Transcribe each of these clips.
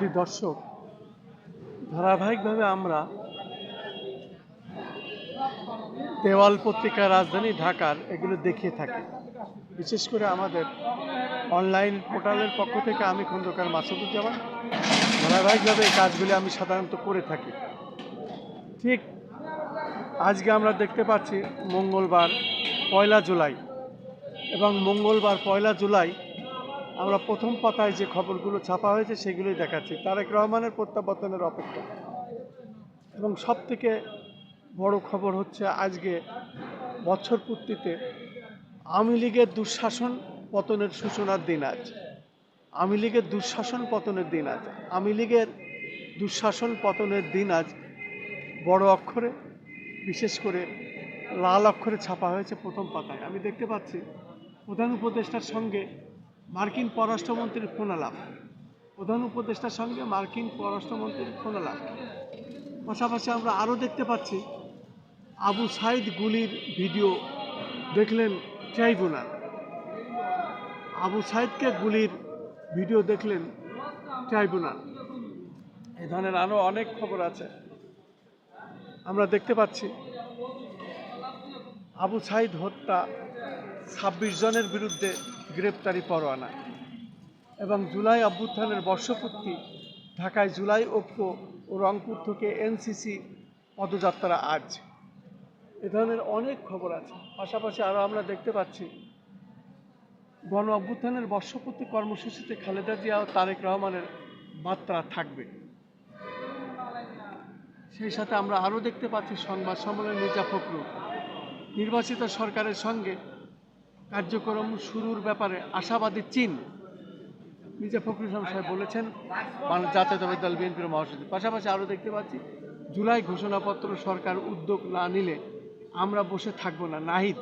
শুধু দর্শক, ধারাবাহিকভাবে আমরা দেওয়াল পত্রিকা রাজধানী ঢাকার এগুলো দেখিয়ে থাকি। বিশেষ করে আমাদের অনলাইন পোর্টালের পক্ষ থেকে আমি খন্দকার মাসুদুজ্জামান। ধারাবাহিকভাবে এই কাজগুলি আমি সাধারণত করে থাকি। ঠিক আজকে আমরা দেখতে পাচ্ছি মঙ্গলবার পয়লা জুলাই এবং মঙ্গলবার পয়লা জুলাই আমরা প্রথম পাতায় যে খবরগুলো ছাপা হয়েছে সেগুলোই দেখাচ্ছি। তারেক রহমানের প্রত্যাবর্তনের অপেক্ষা। এবং সব থেকে বড় খবর হচ্ছে আজকে বছর পূর্তিতে আওয়ামী লীগের দুঃশাসন পতনের সূচনার দিন আজ। আওয়ামী লীগের দুঃশাসন পতনের দিন আজ। আওয়ামী লীগের দুঃশাসন পতনের দিন আজ বড় অক্ষরে, বিশেষ করে লাল অক্ষরে ছাপা হয়েছে প্রথম পাতায়। আমি দেখতে পাচ্ছি প্রধান উপদেষ্টার সঙ্গে মার্কিন পররাষ্ট্রমন্ত্রীর ফোনালাপ প্রধান উপদেষ্টার সঙ্গে মার্কিন পররাষ্ট্রমন্ত্রীর ফোনালাপ পাশাপাশি আমরা আরও দেখতে পাচ্ছি, আবু সাইদ গুলির ভিডিও দেখলেন ট্রাইব্যুনাল। আবু সাইদকে গুলির ভিডিও দেখলেন ট্রাইব্যুনাল। এ ধরনের আরও অনেক খবর আছে। আমরা দেখতে পাচ্ছি আবু সাইদ হত্যা ছাব্বিশ জনের বিরুদ্ধে গ্রেপ্তারি পরোয়ানা এবং জুলাই অভ্যুত্থানের বর্ষপূর্তি ঢাকায় জুলাই ঐক্য ও রংপুর থেকে এনসিসি পদযাত্রা আজ এ ধরনের অনেক খবর আছে। পাশাপাশি আরও আমরা দেখতে পাচ্ছি, গণ অভ্যুত্থানের বর্ষপূর্তি কর্মসূচিতে খালেদা জিয়া ও তারেক রহমানের মাত্রা থাকবে। সেই সাথে আমরা আরও দেখতে পাচ্ছি, সংবাদ সম্মেলনে মির্জা ফখরুল নির্বাচিত সরকারের সঙ্গে কার্যক্রম শুরুর ব্যাপারে আশাবাদী চীন। মির্জা ফখরুল ইসলাম সাহেব বলেছেন, বাংলা জাতীয়তাবাদী দল বিএনপির মহাসচিব। পাশাপাশি আরও দেখতে পাচ্ছি, জুলাই ঘোষণাপত্র সরকার উদ্যোগ না নিলে আমরা বসে থাকব না, নাহিদ।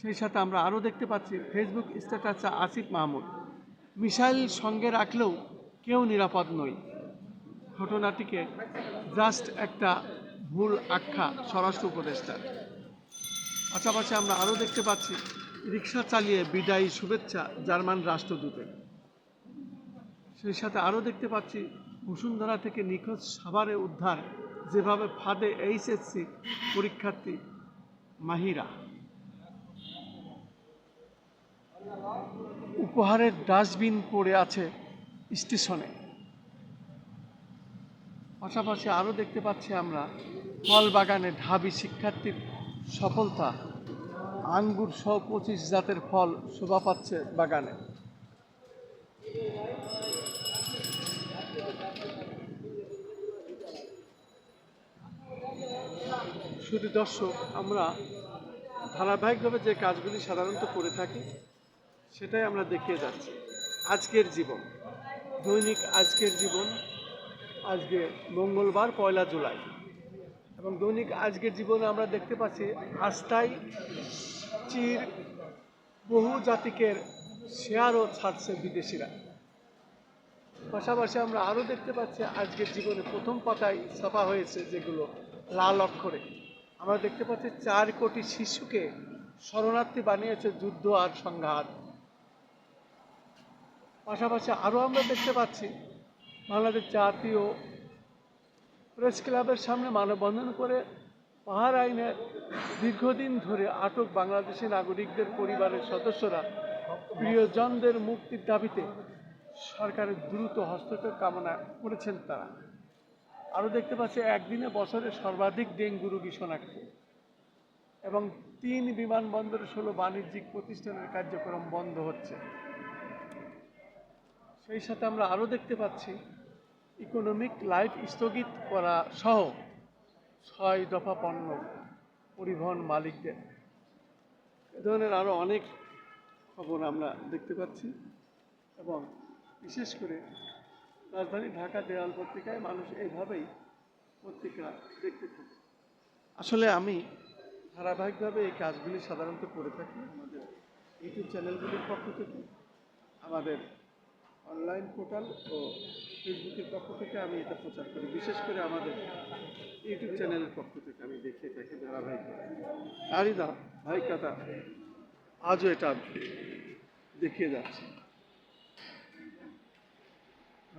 সেই সাথে আমরা আরও দেখতে পাচ্ছি, ফেসবুক স্ট্যাটাসে আসিফ মাহমুদ, মিসাইল সঙ্গে রাখলেও কেউ নিরাপদ নই। ঘটনাটিকে জাস্ট একটা ভুল আখ্যা স্বরাষ্ট্র উপদেষ্টার। পাশাপাশি আমরা আরও দেখতে পাচ্ছি রিক্সা চালিয়ে বিদায়ী শুভেচ্ছা জার্মান রাষ্ট্রদূতের সেই সাথে আরও দেখতে পাচ্ছি, বসুন্ধরা থেকে নিখোঁজ সাভারে উদ্ধার, যেভাবে ফাঁদে এইচএসসি পরীক্ষার্থী মাহিরা। উপহারের ডাস্টবিন পড়ে আছে স্টেশনে। পাশাপাশি আরও দেখতে পাচ্ছি আমরা ফল বাগানে ঢাবি শিক্ষার্থীর সফলতা। আঙ্গুর সহ পঁচিশ জাতের ফল শোভা পাচ্ছে বাগানে। শুধু দর্শক, আমরা ধারাবাহিকভাবে যে কাজগুলি সাধারণত করে থাকি, সেটাই আমরা দেখিয়ে যাচ্ছি। আজকের জীবন, দৈনিক আজকের জীবন আজকে মঙ্গলবার, পয়লা জুলাই। এবং দৈনিক আজকের জীবনে আমরা দেখতে পাচ্ছি, আস্থায় চির বহু জাতিকের শেয়ারও ছাড়ছে বিদেশিরা। পাশাপাশি আমরা আরও দেখতে পাচ্ছি, আজকের জীবনে প্রথম পাতায় ছাপা হয়েছে যেগুলো লাল অক্ষরে। আমরা দেখতে পাচ্ছি, চার কোটি শিশুকে শরণার্থী বানিয়েছে যুদ্ধ আর সংঘাত। পাশাপাশি আরও আমরা দেখতে পাচ্ছি বাংলাদেশ জাতীয় প্রেস ক্লাবের সামনে মানববন্ধন করে পাহাড় আইনে দীর্ঘদিন ধরে আটক বাংলাদেশি নাগরিকদের পরিবারের সদস্যরা প্রিয়জনদের মুক্তির দাবিতে সরকারের দ্রুত হস্তক্ষেপ কামনা করেছেন তারা। আরও দেখতে পাচ্ছি, একদিনে বছরে সর্বাধিক ডেঙ্গু রোগী শনাক্ত এবং তিন বিমানবন্দরে ষোলো বাণিজ্যিক প্রতিষ্ঠানের কার্যক্রম বন্ধ হচ্ছে। সেই সাথে আমরা আরও দেখতে পাচ্ছি ইকোনমিক লাইফ স্থগিত করা সহ ছয় দফা পণ্য পরিবহন মালিকদের। এ ধরনের আরও অনেক খবর আমরা দেখতে পাচ্ছি এবং বিশেষ করে রাজধানী ঢাকা দেওয়াল পত্রিকায় মানুষ এইভাবেই পত্রিকা দেখতে থাকে। আসলে আমি ধারাবাহিকভাবে এই কাজগুলি সাধারণত করে থাকি আমাদের ইউটিউব চ্যানেলগুলির পক্ষ থেকে, আমাদের অনলাইন পোর্টাল ও ফেসবুকের পক্ষ থেকে আমি এটা প্রচার করি। বিশেষ করে আমাদের ইউটিউব চ্যানেলের পক্ষ থেকে আমি দেখিয়ে থাকি আরিদা, ভাই কাতা আজও এটা দেখিয়ে যাচ্ছে।